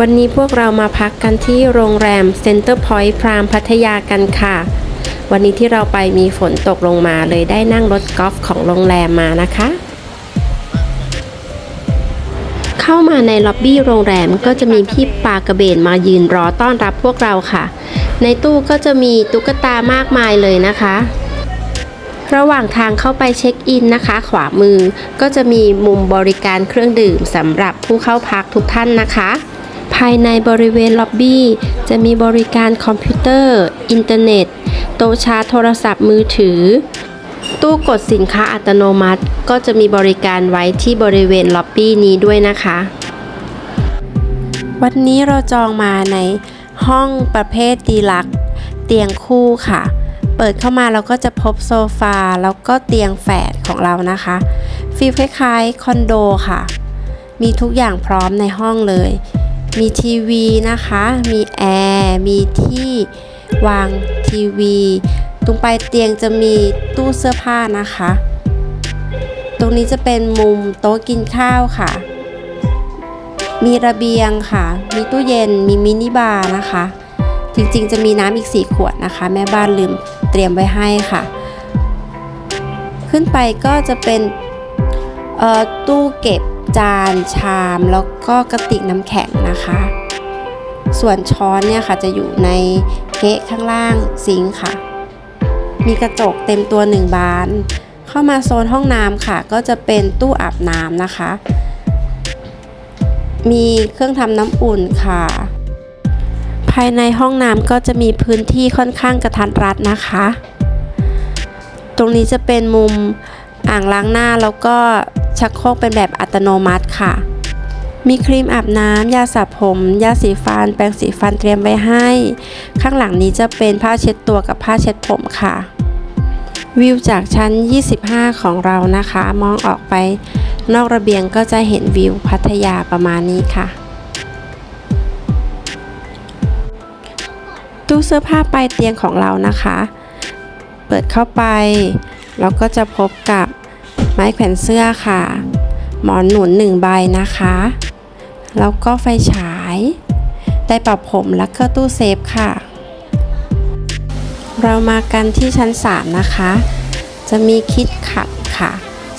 วันนี้พวกเรามาพักกันที่โรงแรม Center Point พรามพัทยากันค่ะ วันนี้ที่เราไปมีฝนตกลงมาเลยได้นั่งรถกอล์ฟของโรงแรมมานะคะ เข้ามาในล็อบบี้โรงแรมก็จะมีพี่ปากระเบนมายืนรอต้อนรับพวกเราค่ะ ในตู้ก็จะมีตุ๊กตามากมายเลยนะคะ ระหว่างทางเข้าไปเช็คอินนะคะ ขวามือก็จะมีมุมบริการเครื่องดื่มสำหรับผู้เข้าพักทุกท่านนะคะายในบริเวณล็อบบี้ จะมีบริการคอมพิวเตอร์ อินเทอร์เน็ต โต๊ะชาร์จโทรศัพท์มือถือ ตู้กดสินค้าอัตโนมัติ ก็จะมีบริการไว้ที่บริเวณล็อบบี้นี้ด้วยนะคะ วันนี้เราจองมาในห้องประเภทดีลักเตียงคู่ค่ะ เปิดเข้ามาเราก็จะพบโซฟาแล้วก็เตียงแฝดของเรานะคะฟีลคล้ายๆคอนโดค่ะ มีทุกอย่างพร้อมในห้องเลย มีทีวีนะคะ มีแอร์ มีที่วางทีวี ตรงปลายเตียงจะมีตู้เสื้อผ้านะคะ ตรงนี้จะเป็นมุมโต๊ะกินข้าวค่ะ มีระเบียงค่ะ มีตู้เย็น มีมินิบาร์นะคะ จริงๆ จะมีน้ำอีก 4 ขวดนะคะ แม่บ้านลืมเตรียมไว้ให้ค่ะ ขึ้นไปก็จะเป็นตู้เก็บ จานชาม แล้วก็กระติกน้ำแข็งนะคะ ส่วนช้อนเนี่ยค่ะจะอยู่ในเกะข้างล่างซิงค์ค่ะ มีกระจกเต็มตัวหนึ่งบาน เข้ามาโซนห้องน้ำค่ะ ก็จะเป็นตู้อาบน้ำนะคะ มีเครื่องทำน้ำอุ่นค่ะ ภายในห้องน้ำก็จะมีพื้นที่ค่อนข้างกระทัดรัดนะคะ ตรงนี้จะเป็นมุมอ่างล้างหน้าแล้วก็ ชักโครกเป็นแบบอัตโนมัติค่ะ มีครีมอาบน้ำยาสระผม ยาสีฟัน แปรงสีฟันเตรียมไว้ให้ ข้างหลังนี้จะเป็นผ้าเช็ดตัวกับผ้าเช็ดผมค่ะ วิวจากชั้น 25 ของเรานะคะ มองออกไป นอกระเบียงก็จะเห็นวิวพัทยาประมาณนี้ค่ะตู้เสื้อผ้าปลายเตียงของเรานะคะ เปิดเข้าไป เราก็จะพบกับ ไม้แขวนเสื้อค่ะ หมอนหนุนหนึ่งใบนะคะ แล้วก็ไฟฉาย ได้ปรับผมแล้วก็ตู้เซฟค่ะ เรามากันที่ชั้น 3 นะคะ จะมีคิดขับค่ะ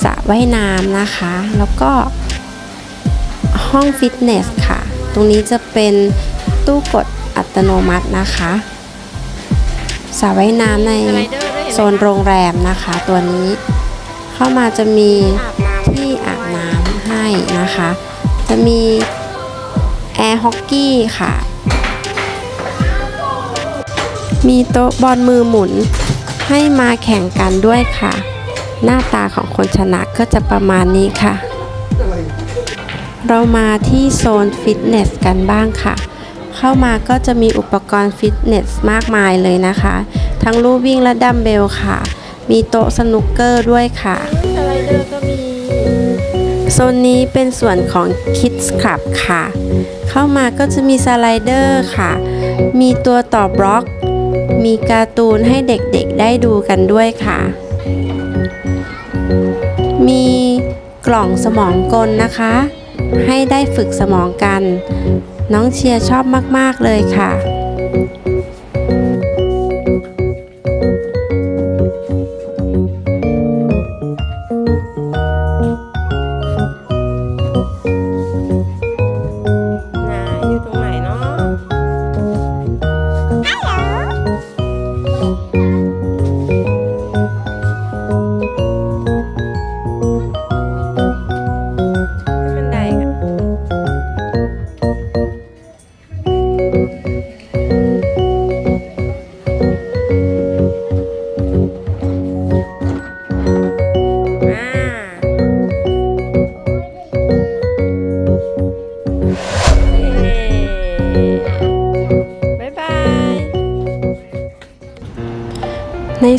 สระว่ายน้ำนะคะ แล้วก็ห้องฟิตเนสค่ะ ตรงนี้จะเป็นตู้กดอัตโนมัตินะคะสระว่ายน้ำในโซนโรงแรมนะคะตัวนี้ เข้ามาจะมีที่อาบน้ำให้นะคะ จะมีแอร์ฮอกกี้ค่ะ มีโต๊ะบอลมือหมุนให้มาแข่งกันด้วยค่ะ หน้าตาของคนชนะก็จะประมาณนี้ค่ะ เรามาที่โซนฟิตเนสกันบ้างค่ะ เข้ามาก็จะมีอุปกรณ์ฟิตเนสมากมายเลยนะคะ ทั้งลู่วิ่งและดัมเบลค่ะ มีโต๊ะสนุกเกอร์ด้วยค่ะสไลเดอร์ก็มีโซนนี้เป็นส่วนของ Kids Club ค่ะ เข้ามาก็จะมีสไลเดอร์ค่ะ มีตัวต่อบล็อก มีการ์ตูนให้เด็กๆได้ดูกันด้วยค่ะ มีกล่องสมองกลนะคะ ให้ได้ฝึกสมองกัน น้องเชียร์ชอบมาก ๆ เลยค่ะ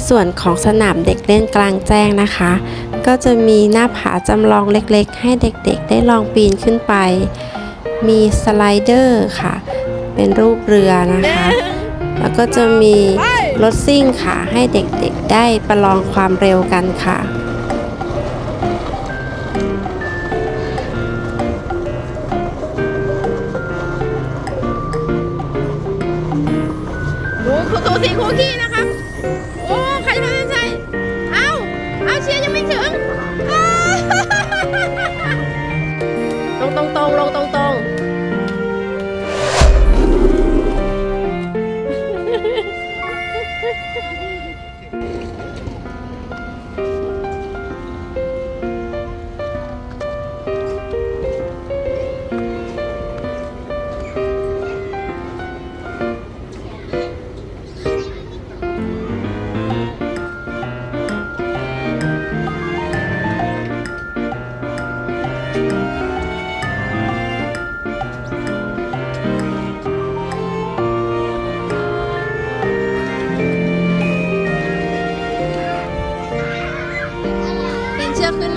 ส่วนของสนามเด็กเล่นกลางแจ้งนะคะ ก็จะมีหน้าผาจำลองเล็กๆ ให้เด็กๆ ได้ลองปีนขึ้นไป มีสไลเดอร์ค่ะ เป็นรูปเรือนะคะ แล้วก็จะมีรถซิ่งค่ะ ให้เด็กๆ ได้ประลองความเร็วกันค่ะดูคุณตูสีคุกกี้นะ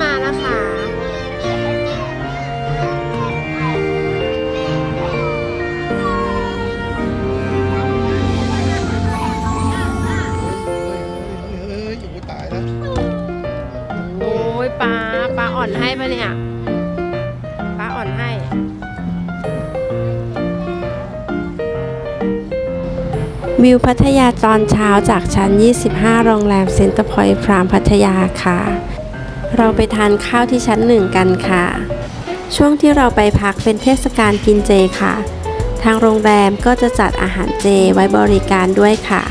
มานะคะ เฮ้ยอยู่ตายแล้วโอ้ยปลาปลาอ่อนให้ปะเนี่ยปลาอ่อนให้ วิวพัทยาตอนเช้าจากชั้น 25 โรงแรมเซ็นเตอร์พอยต์พรามพัทยาค่ะ เราไปทานข้าวที่ชั้นหนึ่งกันค่ะ ช่วงที่เราไปพักเป็นเทศกาลกินเจค่ะ ทางโรงแรมก็จะจัดอาหารเจไว้บริการด้วยค่ะ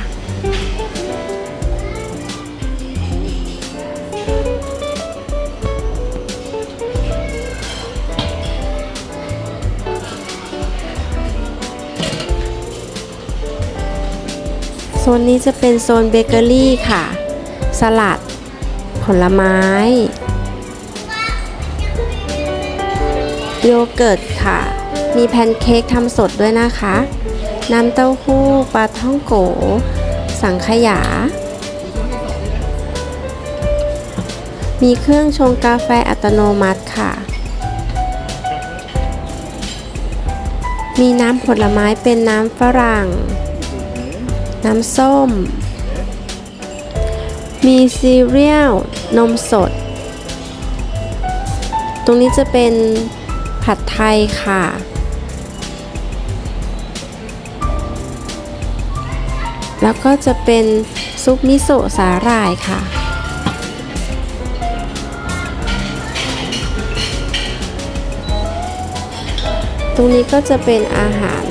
โซนนี้จะเป็นโซนเบเกอรี่ค่ะ สลัด ผลไม้ โยเกิร์ตค่ะ มีแพนเค้กทำสดด้วยนะคะ น้ำเต้าหู้ปลาท่องโก สังขยา มีเครื่องชงกาแฟอัตโนมัติค่ะ มีน้ำผลไม้เป็นน้ำฝรั่ง น้ำส้ม มีซีเรียลนมสด ตรงนี้จะเป็นผัดไทยค่ะ แล้วก็จะเป็นซุปมิโซะสาหร่ายค่ะ ตรงนี้ก็จะเป็นอาหาร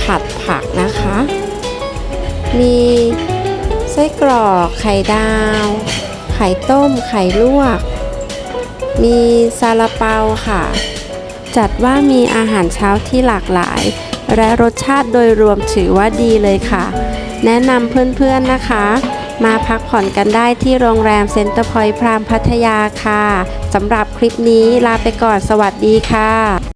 ผัดผักนะคะ มี ส้กรอก ไข่ดาว ไข่ต้ม ไข่ลวก มีซาลาเปาค่ะ จัดว่ามีอาหารเช้าที่หลากหลาย และรสชาติโดยรวมถือว่าดีเลยค่ะ แนะนำเพื่อนๆนะคะ มาพักผ่อนกันได้ที่โรงแรมเซ็นเตอร์พอยต์พรามพัทยาค่ะสำหรับคลิปนี้ลาไปก่อนสวัสดีค่ะ